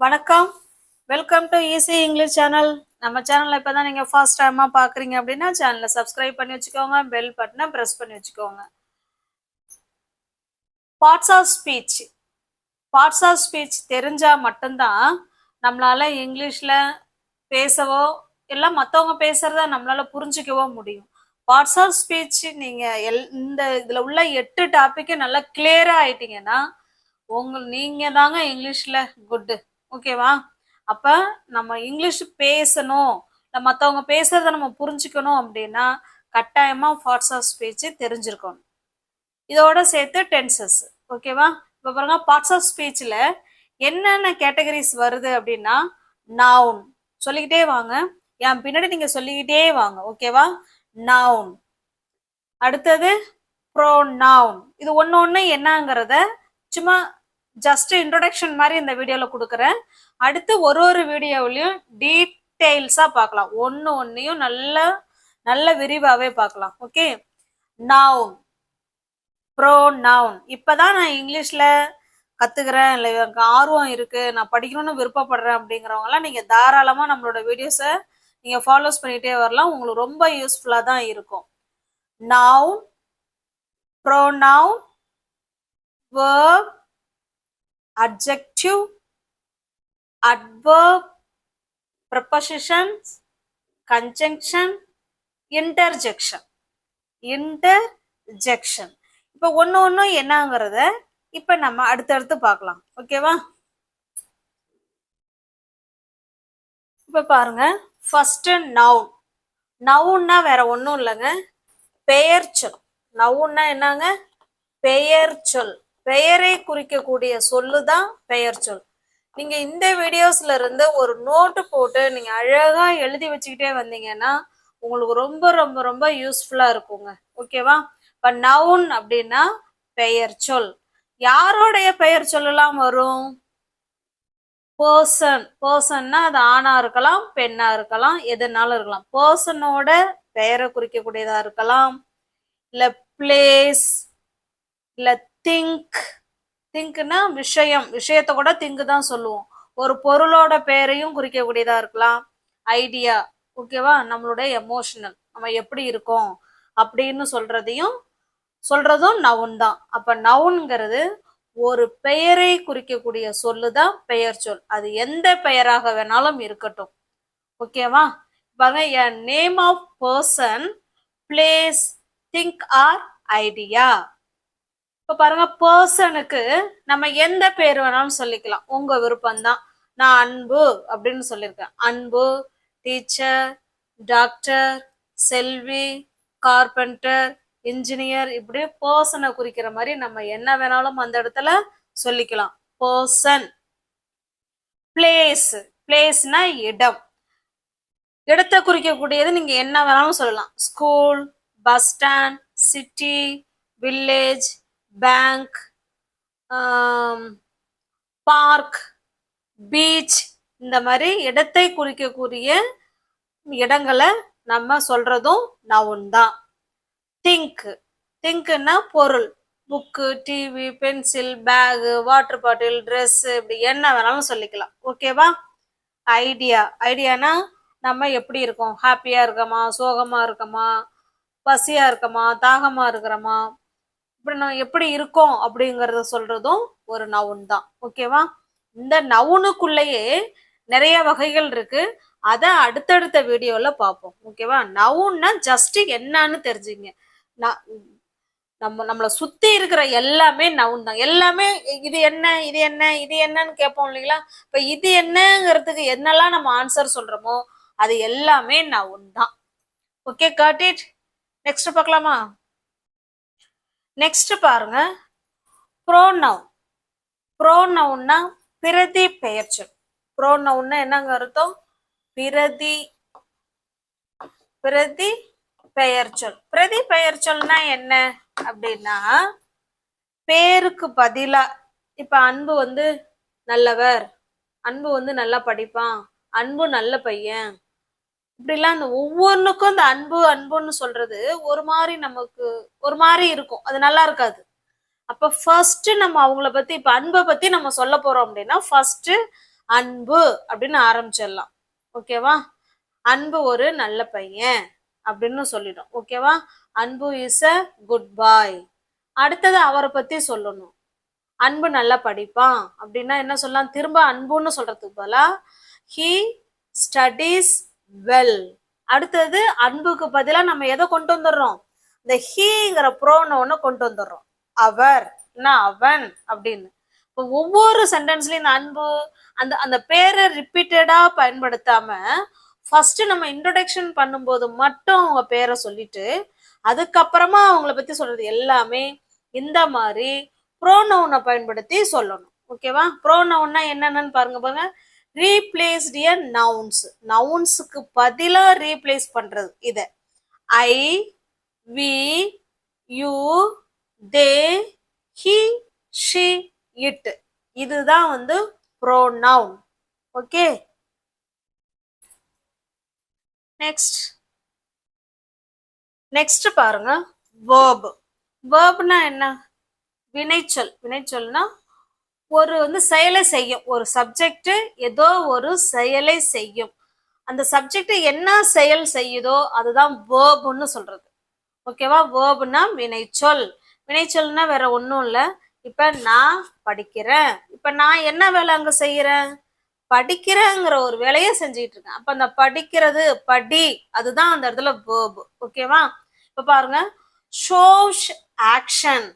வணக்கம். Welcome to easy English channel நம்ம சேனலில் இப்போ தான் நீங்கள் ஃபர்ஸ்ட் டைமாக பார்க்குறீங்க அப்படின்னா சேனலை சப்ஸ்கிரைப் பண்ணி வச்சுக்கோங்க பெல் பட்டனை ப்ரெஸ் பண்ணி வச்சுக்கோங்க. Parts of speech parts of speech தெரிஞ்சால் மட்டும்தான் நம்மளால இங்கிலீஷில் பேசவோ எல்லாம் மற்றவங்க பேசுகிறத நம்மளால் புரிஞ்சுக்கவோ முடியும். பார்ட்ஸ் ஆஃப் ஸ்பீச் நீங்கள் எல் இந்த இதில் உள்ள எட்டு டாபிக் நல்லா கிளியராக ஆயிட்டீங்கன்னா உங்க நீங்கள் தாங்க இங்கிலீஷில் குட்டு ஓகேவா? அப்ப நம்ம இங்கிலீஷ் பேசணும். மற்றவங்க மத்தவங்க பேசுறத நம்ம புரிஞ்சுக்கணும் அப்படின்னா கட்டாயமா பார்ட்ஸ் ஆஃப் ஸ்பீச் தெரிஞ்சிருக்கணும். இதோட சேர்த்து டென்சஸ் ஓகேவா? இப்போ பாருங்க பார்ட்ஸ் ஆஃப் ஸ்பீச்சில் என்னென்ன கேட்டகரிஸ் வருது அப்படின்னா நவுன் சொல்லிக்கிட்டே வாங்க. என் பின்னாடி நீங்கள் சொல்லிக்கிட்டே வாங்க ஓகேவா? நவுன் அடுத்தது ப்ரோ நவுன் இது ஒன்று ஒன்று என்னங்கிறத சும்மா ஜஸ்ட் இன்ட்ரொடக்ஷன் மாதிரி இந்த வீடியோவில் கொடுக்குறேன். அடுத்து ஒரு ஒரு வீடியோவிலையும் டீட்டெயில்ஸாக பார்க்கலாம். ஒன்று ஒன்றையும் நல்ல நல்ல விரிவாகவே பார்க்கலாம். ஓகே நவுன் ப்ரோ நவுன் இப்போதான் நான் இங்கிலீஷில் கற்றுக்கிறேன் இல்லை எனக்கு ஆர்வம் இருக்குது நான் படிக்கணும்னு விருப்பப்படுறேன் அப்படிங்கிறவங்கலாம் நீங்கள் தாராளமாக நம்மளோட வீடியோஸை நீங்கள் ஃபாலோஸ் பண்ணிகிட்டே வரலாம். உங்களுக்கு ரொம்ப யூஸ்ஃபுல்லாக தான் இருக்கும். Noun pronoun verb. Adjective adverb prepositions conjunction interjection. Interjection. இப்போ ஒன்று ஒன்றும் என்னங்கிறத இப்போ நம்ம அடுத்தடுத்து பார்க்கலாம். ஓகேவா இப்போ பாருங்க. ஃபர்ஸ்ட் நவுன் நவுன்னா வேற ஒன்றும் இல்லைங்க. பெயர் சொல். நவுன்னா என்னங்க? பெயர் சொல். பெயரை குறிக்கக்கூடிய சொல்லு தான் பெயர் சொல். நீங்க இந்த வீடியோஸ்ல இருந்து ஒரு நோட்டு போட்டு நீங்க அழகா எழுதி வச்சுக்கிட்டே வந்தீங்கன்னா உங்களுக்கு ரொம்ப ரொம்ப ரொம்ப யூஸ்ஃபுல்லா இருக்குங்க. ஓகேவா இப்ப நவுன் அப்படின்னா பெயர் சொல். யாரோடைய பெயர் சொல்லலாம் வரும்? பர்சன் பர்சன்னா அது ஆணா இருக்கலாம் பெண்ணா இருக்கலாம் எதுனாலும் இருக்கலாம். பர்சனோட பெயரை குறிக்கக்கூடியதா இருக்கலாம். இல்ல பிளேஸ் இல்ல திங்க் திங்க்னா விஷயம் விஷயத்த கூட திங்க் தான் சொல்லுவோம். ஒரு பொருளோட பெயரையும் குறிக்கக்கூடியதா இருக்கலாம். ஐடியா ஓகேவா நம்மளுடைய எமோஷனல் நம்ம எப்படி இருக்கோம் அப்படின்னு சொல்றதையும் சொல்றதும் நவுன் தான். அப்ப நவுன்ங்கிறது ஒரு பெயரை குறிக்கக்கூடிய சொல்லு தான் பெயர் சொல். அது எந்த பெயராக வேணாலும் இருக்கட்டும். ஓகேவா பாருங்க name of person place thing or idea இப்ப பாருங்க பர்சனுக்கு நம்ம எந்த பேர் வேணாலும் சொல்லிக்கலாம். உங்க விருப்பம் தான் நான் அன்பு அப்படின்னு சொல்லியிருக்கேன். Anbu teacher doctor Selvi carpenter engineer இப்படி பர்சனை குறிக்கிற மாதிரி நம்ம என்ன வேணாலும் அந்த இடத்துல சொல்லிக்கலாம். பர்சன் பிளேஸ் பிளேஸ்னா இடம். இடத்தை குறிக்கக்கூடியது நீங்க என்ன வேணாலும் சொல்லலாம். School bus stand city village bank park beach இந்த மாதிரி இடத்தை குறிக்கக்கூடிய இடங்களை நம்ம சொல்றதும் நவுன் தான். திங்க் திங்க்னா பொருள். Book TV pencil bag water bottle dress இப்படி என்ன வேணாலும் சொல்லிக்கலாம். ஓகேவா ஐடியா ஐடியானா நம்ம எப்படி இருக்கோம்? ஹாப்பியாக இருக்கோமா? சோகமாக இருக்கோமா? பசியாக இருக்கோமா? தாகமாக இருக்கிறோமா? இப்படி நான் எப்படி இருக்கோம் அப்படிங்கறத சொல்றதும் ஒரு நவுன் தான். ஓகேவா இந்த நவுனுக்குள்ளேயே நிறைய வகைகள் இருக்கு. அதை அடுத்தடுத்த வீடியோல பார்ப்போம். ஓகேவா நவுன்னா ஜஸ்ட் என்னன்னு தெரிஞ்சுங்க. நான் நம்ம நம்மளை சுத்தி இருக்கிற எல்லாமே நவுன் தான். எல்லாமே இது என்ன இது என்ன இது என்னன்னு கேட்போம் இல்லைங்களா? இப்ப இது என்னங்கிறதுக்கு என்னெல்லாம் நம்ம ஆன்சர் சொல்றோமோ அது எல்லாமே நவுன் தான். ஓகே காட் இட் நெக்ஸ்ட் பார்க்கலாமா? நெக்ஸ்ட் பாருங்க. ப்ரோனவுன் ப்ரோனவுன்னா பிரதி பெயர்ச்சொல். ப்ரோனவுன்னா என்னங்க அர்த்தம்? பிரதி பிரதி பெயர்ச்சொல். பிரதி பெயர்ச்சொல்னா என்ன அப்படின்னா பேருக்கு பதிலா இப்ப அன்பு வந்து நல்லவர் அன்பு வந்து நல்லா படிப்பான் அன்பு நல்ல பையன் இப்படிலாம் அந்த ஒவ்வொன்றுக்கும் அந்த அன்பு அன்புன்னு சொல்றது ஒரு மாதிரி நமக்கு ஒரு மாதிரி இருக்கும். அது நல்லா இருக்காது. அப்ப ஃபர்ஸ்ட் நம்ம அவங்கள பத்தி இப்ப அன்பை பத்தி நம்ம சொல்ல போறோம் அப்படின்னா ஃபர்ஸ்ட் அன்பு அப்படின்னு ஆரம்பிச்சிடலாம். ஓகேவா அன்பு ஒரு நல்ல பையன் அப்படின்னு சொல்லிடும். ஓகேவா அன்பு இஸ் அ குட் பாய் அடுத்தது அவரை பத்தி சொல்லணும். அன்பு நல்லா படிப்பான் அப்படின்னா என்ன சொல்லலாம்? திரும்ப அன்புன்னு சொல்றதுக்கு பதிலா ஹி ஸ்டடீஸ் வெல் அடுத்தது அன்புக்கு பதிலா நம்ம எதை கொண்டு வந்துடுறோம்? இந்த ஹீங்கிற ப்ரோனோன்னு கொண்டு வந்துடுறோம். அவர் என்ன அவன் அப்படின்னு. இப்போ ஒவ்வொரு சென்டென்ஸ்லயும் இந்த அன்பு அந்த அந்த பேரை ரிப்பீட்டடா பயன்படுத்தாம ஃபர்ஸ்ட் நம்ம இன்ட்ரொடக்ஷன் பண்ணும்போது மட்டும் அவங்க பேரை சொல்லிட்டு அதுக்கப்புறமா அவங்கள பத்தி சொல்றது எல்லாமே இந்த மாதிரி ப்ரோனவுனை பயன்படுத்தி சொல்லணும். ஓகேவா ப்ரோனவுன்னா என்னென்னு பாருங்க பாருங்க. ரீப்ளேஸ்ட் எ நவுன்ஸ் நவுன்ஸுக்கு பதிலா ரீப்ளேஸ் பண்றது இதை. I we you they he she it இதுதான் வந்து ப்ரோனவுன் ஓகே நெக்ஸ்ட் நெக்ஸ்ட் பாருங்க. வேர்ப் வேர்ப்னா என்ன? வினைச்சொல். வினைச்சொல்னா ஒரு வந்து செயலை செய்யும். ஒரு சப்ஜெக்ட் ஏதோ ஒரு செயலை செய்யும். அந்த சப்ஜெக்ட் என்ன செயல் செய்யுதோ அதுதான் வேர்புன்னு சொல்றது. ஓகேவா வேர்புனா வினைச்சொல். வினைச்சொல்னா வேற ஒன்றும் இல்லை. இப்ப நான் படிக்கிறேன். இப்ப நான் என்ன வேலை அங்க செய்யறேன்? படிக்கிறேங்கிற ஒரு வேலையை செஞ்சுக்கிட்டு இருக்கேன். அப்ப அந்த படிக்கிறது படி அதுதான் அந்த இடத்துல வேர்பு ஓகேவா இப்ப பாருங்க. ஷோஷ் ஆக்ஷன்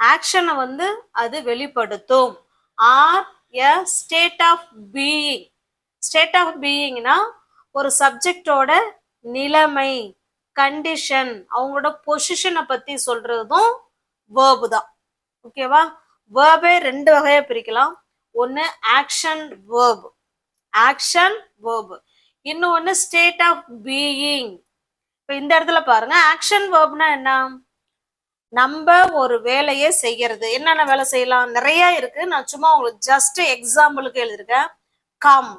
ஆக்ஷனை வந்து அது வெளிப்படுத்தும். Or a state of being state of பீயிங்னா ஒரு சப்ஜெக்டோட நிலைமை கண்டிஷன் அவங்களோட பொசிஷனை பத்தி சொல்றதும் வேர்பு தான். ஓகேவா வேர்பே ரெண்டு வகையா பிரிக்கலாம். ஒன்று ஆக்ஷன் வேர்பு ஆக்ஷன் வேர்பு இன்னொன்று ஸ்டேட் ஆஃப் பீயிங் இப்போ இந்த இடத்துல பாருங்க. ஆக்ஷன் வேர்ப்னா என்ன? நம்ம ஒரு வேலையை செய்யறது. என்னென்ன வேலை செய்யலாம்? நிறைய இருக்கு. நான் சும்மா உங்களுக்கு ஜஸ்ட் எக்ஸாம்பிளுக்கு எழுதியிருக்கேன். கம்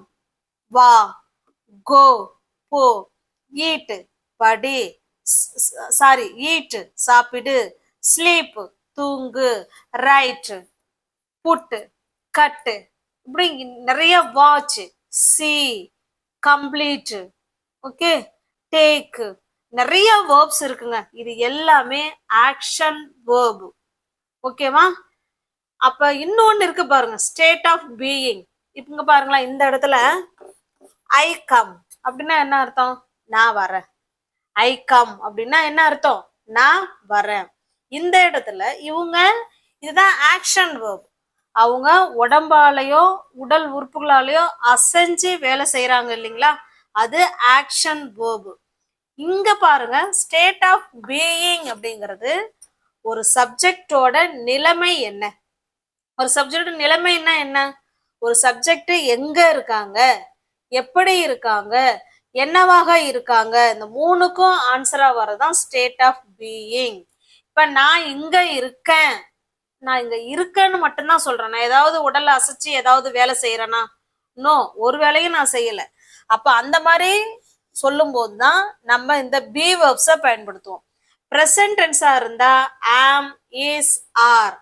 வா கோ போ ஈட்டு படி சாரி ஈட்டு சாப்பிடு ஸ்லீப் தூங்கு ரைட்டு புட்டு கட்டு இப்படி நிறைய watch see complete okay take நிறைய வேர்ப்ஸ் இருக்குங்க. இது எல்லாமே ஆக்ஷன் வேர்பு ஓகேவா? அப்ப இன்னொன்னு இருக்கு பாருங்க. ஸ்டேட் ஆஃப் பீயிங் இப்பங்க பாருங்களா இந்த இடத்துல ஐ கம் அப்படின்னா என்ன அர்த்தம்? நான் வரேன். ஐ கம் அப்படின்னா என்ன அர்த்தம்? நான் வரேன். இந்த இடத்துல இவங்க இதுதான் ஆக்ஷன் வேர்ப் அவங்க உடம்பாலேயோ உடல் உறுப்புகளாலேயோ அசைஞ்சு வேலை செய்யறாங்க இல்லைங்களா? அது ஆக்ஷன் வேர்பு இங்க பாருங்க ஸ்டேட் ஆஃப் பீயிங் அப்படிங்கிறது ஒரு சப்ஜெக்டோட நிலைமை என்ன? ஒரு சப்ஜெக்ட் நிலைமைன்னா என்ன? ஒரு சப்ஜெக்ட் எங்க இருக்காங்க? எப்படி இருக்காங்க? என்னவாக இருக்காங்க? இந்த மூணுக்கும் ஆன்சரா வரதான் ஸ்டேட் ஆஃப் பீயிங் இப்ப நான் இங்க இருக்கேன். நான் இங்க இருக்கேன்னு மட்டும்தான் சொல்றேன். நான் ஏதாவது உடலை அசைச்சு ஏதாவது வேலை செய்யறேனா நோ ஒரு வேலையும் நான் செய்யல. அப்ப அந்த மாதிரி சொல்லும்போது தான் நம்ம இந்த பி வேர்ப்ஸை பயன்படுத்துவோம். ப்ரெசன்ட் டென்ஸாக இருந்தால் ஆம் இஸ் ஆர்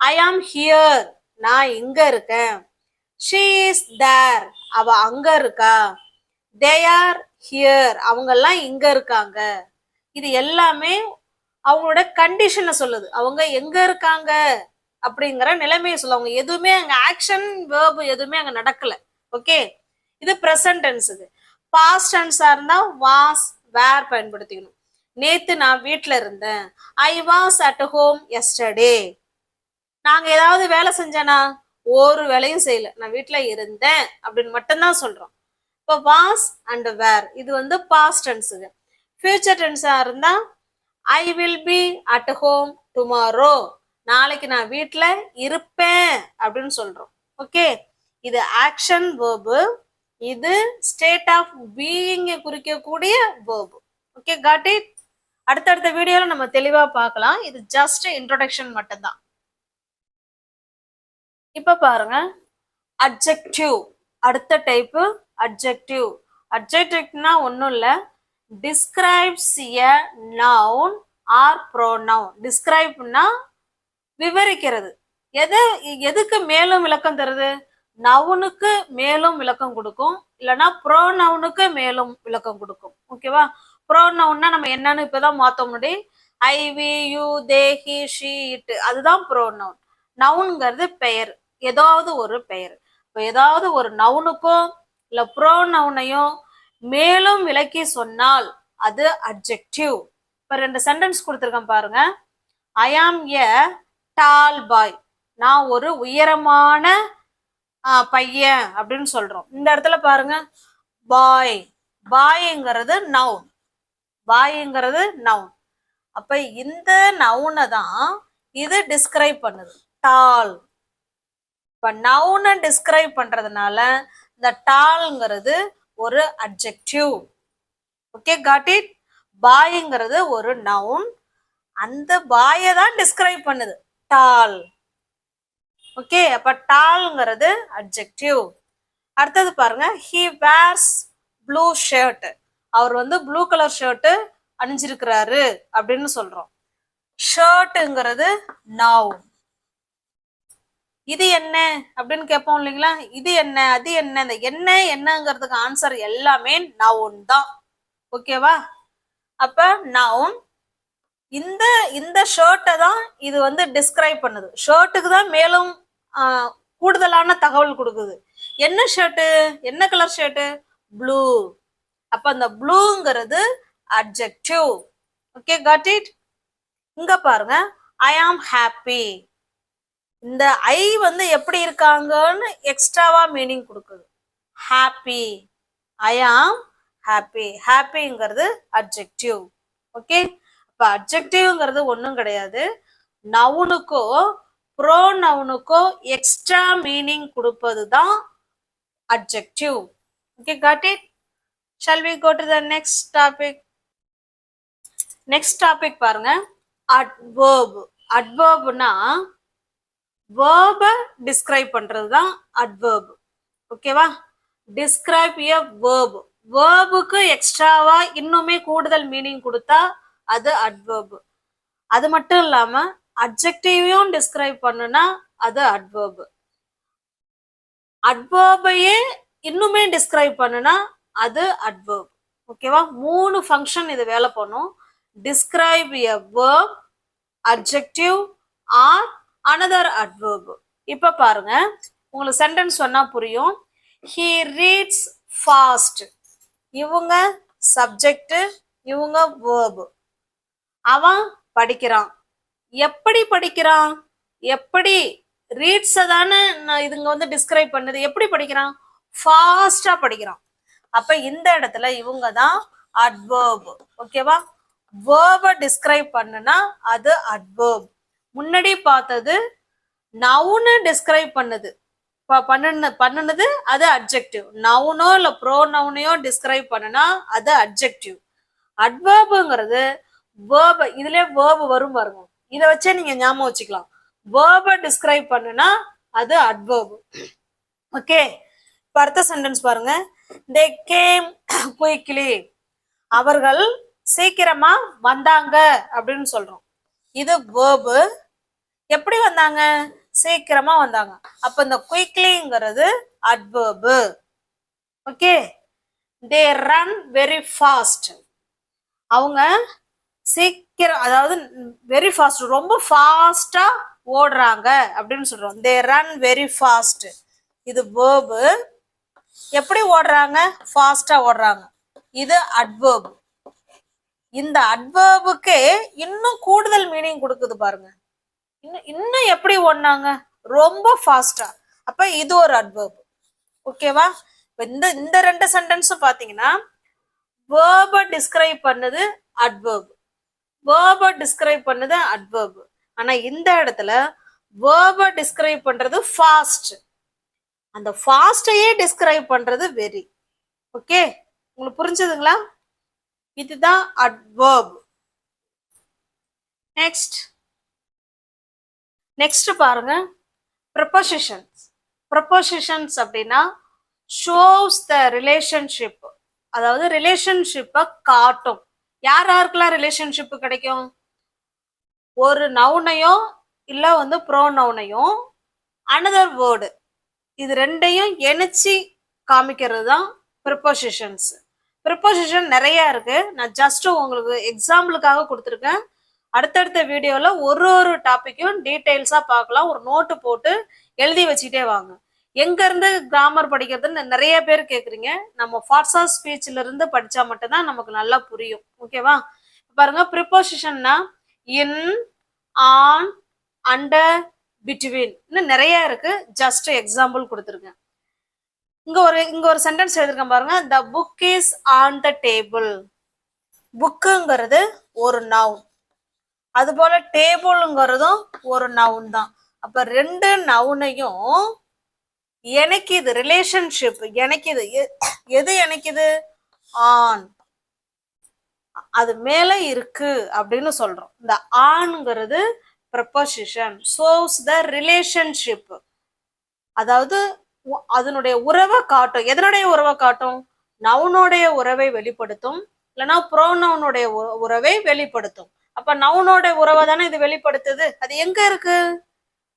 ஐ ஆம் ஹியர் நான் இங்கே இருக்கேன். ஷீ இஸ் தேர் அவ அங்கே இருக்கா? தே ஆர் ஹியர் அவங்கெல்லாம் இங்கே இருக்காங்க. இது எல்லாமே அவங்களோட கண்டிஷனை சொல்லுது. அவங்க எங்கே இருக்காங்க? அப்படிங்கிற நிலைமையை சொல்ல அவங்க எதுவுமே அங்கே ஆக்ஷன் வேர்பு எதுவுமே அங்கே நடக்கலை. ஓகே இது ப்ரெசன்ட் டென்ஸுக்கு பாஸ்ட் டென்ஸா இருந்தா வாஸ் வேர் பயன்படுத்திக்கணும். நேத்து நான் வீட்டில் இருந்தேன். I was at home yesterday நாங்க ஏதாவது வேலை செஞ்சேனா? ஒரு வேலையும் செய்யல. நான் வீட்டில் இருந்தேன் அப்படின்னு மட்டும்தான் சொல்றோம். இப்போ வாஸ் அண்ட் வேர் இது வந்து பாஸ்ட் டென்ஸுங்க ஃபியூச்சர் டென்ஸா இருந்தா I will be at home tomorrow நாளைக்கு நான் வீட்டில் இருப்பேன் அப்படின்னு சொல்கிறோம் ஓகே இது ஆக்ஷன் வேர்பு இது ஸ்டேட் ஆஃப் பீயிங்கை குறிக்கக்கூடிய வேர்ப் ஓகே காட் இட் அடுத்தடுத்த வீடியோல நம்ம தெளிவா பார்க்கலாம். இது ஜஸ்ட் இன்ட்ரோடக்ஷன் மட்டும்தான். இப்ப பாருங்க. அட்ஜெக்டிவ் அடுத்த டைப்பு அட்ஜெக்டிவ் அட்ஜெக்டிவ்னா ஒன்றும் இல்லை. Describes a noun or pronoun டிஸ்கிரைப்னா விவரிக்கிறது. எது எதுக்கு மேலும் விளக்கம் தருது? நவுனுக்கு மேலும் விளக்கம் கொடுக்கும். இல்லைன்னா ப்ரோ நவுனுக்கு மேலும் விளக்கம் கொடுக்கும். ஓகேவா ப்ரோ நவுன்னா நம்ம என்னன்னு இப்போதான் மாத்த முடியும் I we you they he she it அதுதான் ப்ரோ நவுன் நவுன்ங்கிறது பெயர். ஏதாவது ஒரு பெயர். இப்போ ஏதாவது ஒரு நவுனுக்கோ இல்லை ப்ரோ நவுனையோ மேலும் விளக்கி சொன்னால் அது அட்ஜெக்டிவ் இப்போ ரெண்டு சென்டென்ஸ் கொடுத்துருக்கேன் பாருங்க. ஐ ஆம் எ டால் பாய் நான் ஒரு உயரமான பையன் அப்படின்னு சொல்றோம். இந்த இடத்துல பாருங்க பாய் பாய்ங்கிறது நவுன் பாய்ங்கிறது நவுன் அப்ப இந்த நவுனை தான் இது டிஸ்கிரைப் பண்ணுது. டால் இப்ப நவுனை டிஸ்கிரைப் பண்றதுனால இந்த டால்ங்கிறது ஒரு அட்ஜெக்டிவ் ஓகே காட் இட் பாய்ங்கிறது ஒரு நவுன் அந்த பாயை தான் டிஸ்கிரைப் பண்ணுது. டால் ஓகே அப்ப டால்ங்கிறது அட்ஜெக்டிவ் அடுத்தது பாருங்க ஹி வேர்ஸ் ப்ளூ ஷர்ட் அவர் வந்து ப்ளூ கலர் ஷர்ட் அணிஞ்சிருக்கிறாரு அப்படின்னு சொல்றோம். ஷர்ட்டுங்கிறது நவுன் இது என்ன அப்படின்னு கேட்போம் இல்லைங்களா? இது என்ன அது என்ன இந்த என்ன என்னங்கிறதுக்கு ஆன்சர் எல்லாமே நவுன் தான். ஓகேவா அப்ப நவுன் இந்த இந்த ஷர்ட்டை தான் இது வந்து டிஸ்கிரைப் பண்ணுது. ஷர்ட்டுக்கு தான் மேலும் கூடுதலான தகவல் கொடுக்குது. என்ன ஷர்ட்டு என்ன கலர் ஷர்ட்டு ப்ளூ அப்ப அந்த ப்ளூங்கிறது அட்ஜெக்டிவ் ஓகே காட் இட் இங்க பாருங்க. ஐ ஆம் ஹாப்பி இந்த ஐ வந்து எப்படி இருக்காங்கன்னு எக்ஸ்ட்ராவா மீனிங் கொடுக்குது. Happy I am happy ஹாப்பிங்கிறது adjective okay அப்ப அட்ஜெக்டிவ்ங்கிறது ஒன்றும் கிடையாது. நவுனுக்கோ ப்ரோ நவுனுக்கோ எக்ஸ்ட்ரா மீனிங் கொடுப்பது தான் adjective okay got it shall we go to the next topic next topic பாருங்க அட்வர்ப் அட்வர்ப்னா வேர்பை டிஸ்கிரைப் பண்றது தான் அட்வர்ப் ஓகேவா டிஸ்கிரைப் எ வேர்ப் வேர்புக்கு எக்ஸ்ட்ராவா இன்னுமே கூடுதல் மீனிங் கொடுத்தா அது அட்வர்ப் அது மட்டும் இல்லாம அட்ஜெக்டிவையும் டிஸ்கிரைப் பண்ணுனா அது அட்வர்ப் அட்வர்பையே இன்னுமே டிஸ்கிரைப் பண்ணுனா அது அட்வர்ப் ஓகேவா மூணு ஃபங்க்ஷன் இது வேலை பண்ணும். Describe a verb adjective or another adverb இப்போ பாருங்க. உங்களுக்கு சென்டென்ஸ் சொன்னா புரியும். ஹீ ரீட்ஸ் ஃபாஸ்ட் இவங்க சப்ஜெக்ட் இவங்க வேர்பு அவன் படிக்கிறான். எப்படி படிக்கிறான்? எப்படி ரீட்ஸை தானே நான் இதுங்க வந்து டிஸ்கிரைப் பண்ணுது. எப்படி படிக்கிறான்? ஃபாஸ்டா படிக்கிறான். அப்ப இந்த இடத்துல இவங்க தான் அட்வர்ப் ஓகேவா வேர்பை டிஸ்கிரைப் பண்ணுனா அது அட்வர்ப் முன்னாடி பார்த்தது நவுனு டிஸ்கிரைப் பண்ணுது. ப- பண்ணுன பண்ணுனது அது அட்ஜெக்டிவ் நவுனோ இல்ல ப்ரோ நவுனையோ டிஸ்கிரைப் பண்ணுனா அது அட்ஜெக்டிவ் அட்வர்புங்கிறது வேர்ப இதுல வேர்பு வரும் பாருங்க. இதை வச்சே நீங்க ஞாபகம் வச்சுக்கலாம். வேர்பை டிஸ்கிரைப் பண்ணுனா அது அட்வர்பு ஓகே இப்ப அடுத்த சென்டென்ஸ் பாருங்க. தே கேம் குயிக்லி அவர்கள் சீக்கிரமா வந்தாங்க அப்படின்னு சொல்றோம். இது வேர்பு எப்படி வந்தாங்க? சீக்கிரமா வந்தாங்க. அப்ப இந்த குயிக்லிங்கிறது adverb okay they run very fast அவங்க சீக்கிரம் அதாவது வெரி ஃபாஸ்ட் ரொம்ப ஃபாஸ்டா ஓடுறாங்க அப்படின்னு சொல்றோம். தே ரன் வெரி ஃபாஸ்ட் இது வேர்பு எப்படி ஓடுறாங்க? ஃபாஸ்டா ஓடுறாங்க. இது அட்வர்ப் இந்த அட்வர்புக்கு இன்னும் கூடுதல் மீனிங் கொடுக்குது பாருங்க. இன்னும் இன்னும் எப்படி ஓடினாங்க? ரொம்ப ஃபாஸ்டா அப்ப இது ஒரு அட்வர்ப் ஓகேவா இந்த இந்த ரெண்டு சென்டென்ஸும் பாத்தீங்கன்னா வேர்பை டிஸ்கிரைப் பண்ணுது அட்வேர்பு டிஸ்கிரைப் பண்ணுது அட்வர்ப் ஆனா இந்த இடத்துல வேர்பை டிஸ்கிரைப் பண்றது ஃபாஸ்ட் அந்த ஃபாஸ்டையே டிஸ்கிரைப் பண்றது வெரி ஓகே உங்களுக்கு புரிஞ்சதுங்களா? இதுதான் அட்வர்ப் நெக்ஸ்ட் நெக்ஸ்ட் பாருங்க. ப்ரப்போசிஷன்ஸ் ப்ரப்போசிஷன்ஸ் அப்படின்னா ஷோஸ் த ரிலேஷன்ஷிப் அதாவது ரிலேஷன்ஷிப்பை காட்டும். யார் யாருக்கெல்லாம் ரிலேஷன்ஷிப் கிடைக்கும்? ஒரு நவுனையும் இல்லை வந்து ப்ரோ நவுனையும் அனதர் வேர்டு இது ரெண்டையும் இணைச்சி காமிக்கிறது தான் ப்ரிப்போசிஷன்ஸ் ப்ரிப்போசிஷன் நிறையா இருக்குது நான் ஜஸ்ட்டு உங்களுக்கு எக்ஸாம்பிளுக்காக கொடுத்துருக்கேன். அடுத்தடுத்த வீடியோவில் ஒரு ஒரு டாப்பிக்கும் டீட்டெயில்ஸாக பார்க்கலாம். ஒரு நோட்டு போட்டு எழுதி வச்சுக்கிட்டே வாங்க. எங்கேருந்து கிராமர் படிக்கிறதுன்னு நிறைய பேர் கேட்குறீங்க நம்ம ஃபார்ட்ஸா ஸ்பீச்சில் இருந்து படித்தா மட்டும்தான் நமக்கு நல்லா புரியும். ஓகேவா பாருங்க ப்ரிப்போசிஷன்னா இன் ஆன் அண்டர் பிட்வீன் இன்னும் நிறைய இருக்கு. ஜஸ்ட் எக்ஸாம்பிள் கொடுத்துருக்கேன். இங்க ஒரு இங்க ஒரு சென்டென்ஸ் எழுதிருக்கேன் பாருங்க. The book is on the table புக்குங்கிறது ஒரு நவுன் அது போல டேபிள்ங்கிறதும் ஒரு நவுன் தான். அப்ப ரெண்டு நவுனையும் எனக்கு இது ரிலேஷன்ஷிப் எனக்கு எ- எது எனக்கு இது ஆன் அது மேல இருக்கு அப்படின்னு சொல்றோம். இந்த ஆண்ங்கிறது ப்ரப்போசிஷன் சோஸ் த ரிலேஷன்ஷிப் அதாவது அதனுடைய உறவை காட்டும். எதனுடைய உறவை காட்டும்? நவுனுடைய உறவை வெளிப்படுத்தும். இல்லைன்னா ப்ரோனவுனுடைய உறவை வெளிப்படுத்தும். அப்ப நவுனோட உறவை தானே இது வெளிப்படுத்துது? அது எங்க இருக்கு?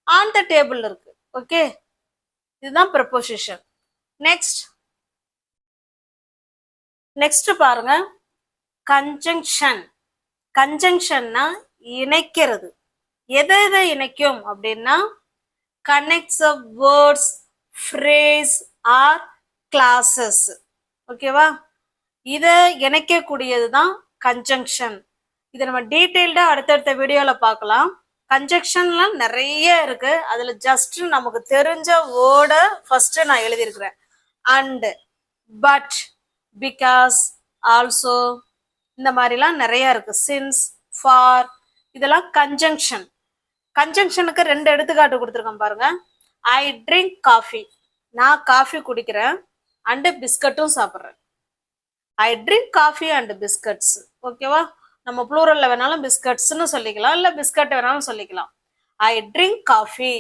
ஆன் த டேபிள் இருக்கு. ஓகே இதுதான் ப்ரப்போசிஷன் நெக்ஸ்ட் நெக்ஸ்ட் பாருங்க. கன்ஜங்ஷன் கன்ஜங்ஷன்னா இணைக்கிறது. எதை எதை இணைக்கும் அப்படின்னா connects of words phrase or clauses ஓகேவா இதை இணைக்கக்கூடியது தான் கன்ஜங்ஷன் இதை நம்ம டீட்டெயில்டாக அடுத்தடுத்த வீடியோவில் பார்க்கலாம். கன்ஜெக்ஷன்லாம் நிறைய இருக்கு. அதில் ஜஸ்ட் நமக்கு தெரிஞ்ச வேர்டை ஃபர்ஸ்ட் நான் எழுதியிருக்கிறேன். அண்டு பட் பிகாஸ் ஆல்சோ இந்த மாதிரிலாம் நிறைய இருக்கு. சின்ஸ் ஃபார் இதெல்லாம் கன்ஜங்ஷன் கன்ஜங்ஷனுக்கு ரெண்டு எடுத்துக்காட்டு கொடுத்துருக்கேன் பாருங்க. ஐ ட்ரிங்க் காஃபி நான் காஃபி குடிக்கிறேன். அண்டு பிஸ்கட்டும் சாப்பிட்றேன். I drink coffee and biscuits ஓகேவா நம்ம ப்ளூரல்ல வேணாலும் பிஸ்கட்ஸ்னு சொல்லிக்கலாம். இல்லை பிஸ்கட் வேணாலும் சொல்லிக்கலாம். I drink coffee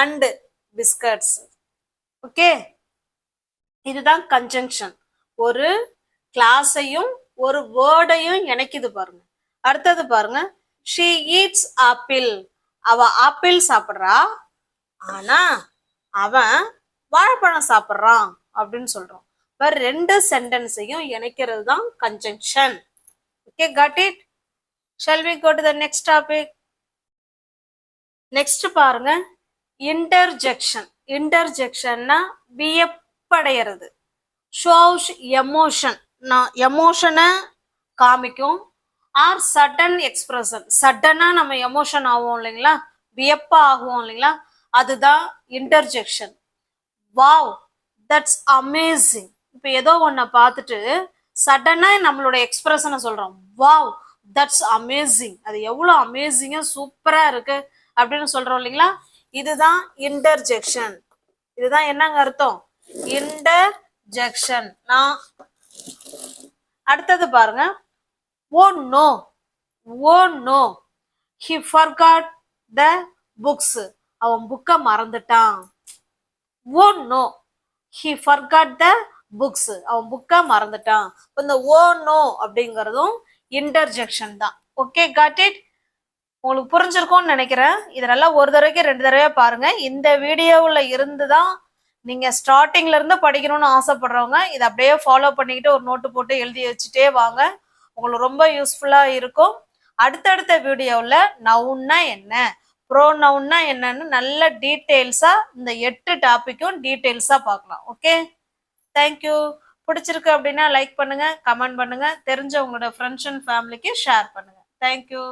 and biscuits okay இதுதான் கன்ஜங்ஷன் ஒரு கிளாஸையும் ஒரு வேர்டையும் இணைக்குது பாருங்க. அடுத்தது பாருங்க. ஷீ ஈட்ஸ் ஆப்பிள் அவ ஆப்பிள் சாப்பிட்றா. ஆனா அவன் வாழைப்பழம் சாப்பிட்றான் அப்படின்னு சொல்றோம். இப்போ ரெண்டு சென்டென்ஸையும் இணைக்கிறது தான் conjunction okay got it shall we go to the next topic next பாருங்க. இன்டர்ஜெக்ஷன் இன்டர்ஜெக்ஷன்னா வியப்படைகிறது ஷோஸ் எமோஷன் எமோஷனை காமிக்கும். ஆர் சடன் எக்ஸ்பிரஷன் சடனாக நம்ம எமோஷன் ஆகும் இல்லைங்களா? வியப்பா ஆகும் இல்லைங்களா? அதுதான் இன்டர்ஜெக்ஷன் வாவ் தட்ஸ் அமேசிங் இப்போ ஏதோ ஒன்றை பார்த்துட்டு சடனாக நம்மளோட எக்ஸ்பிரஷனை சொல்கிறோம் வாவ் தட்ஸ் அமேசிங் அது எவ்வளோ அமேசிங்காக சூப்பராக இருக்குது அப்படின்னு சொல்கிறோம் இல்லைங்களா? இதுதான் இன்டர்ஜெக்ஷன் இதுதான் என்னங்க அர்த்தம்? இன்டர்ஜெக்ஷன் நான் அடுத்தது பாருங்க. ஓ no oh no he forgot the books அவன் புக்கை மறந்துட்டான். ஓ no he forgot the books அவன் புக்கை மறந்துட்டான். இந்த ஓ நோ அப்படிங்கிறதும் இன்டர்ஜெக்ஷன் தான். ஓகே காட் இட் உங்களுக்கு புரிஞ்சிருக்கும்னு நினைக்கிறேன். இதெல்லாம் ஒரு தடவைக்கு ரெண்டு தடவை பாருங்க. இந்த வீடியோவில் இருந்து தான் நீங்க ஸ்டார்டிங்ல இருந்து படிக்கணும்னு ஆசைப்படுறவங்க இதை அப்படியே ஃபாலோ பண்ணிக்கிட்டு ஒரு நோட்டு போட்டு எழுதி வச்சுட்டே வாங்க. உங்களுக்கு ரொம்ப யூஸ்ஃபுல்லா இருக்கும். அடுத்தடுத்த வீடியோவில் நவுன்னா என்ன? ப்ரோ நவுன்னா என்னன்னு நல்ல டீட்டெயில்ஸா இந்த எட்டு டாப்பிக்கும் டீட்டெயில்ஸா பார்க்கலாம். ஓகே தேங்க்யூ பிடிச்சிருக்கு அப்படின்னா லைக் பண்ணுங்க கமெண்ட் பண்ணுங்க. தெரிஞ்ச உங்களோட ஃப்ரெண்ட்ஸ் அண்ட் ஃபேமிலிக்கு ஷேர் பண்ணுங்க தேங்க்யூ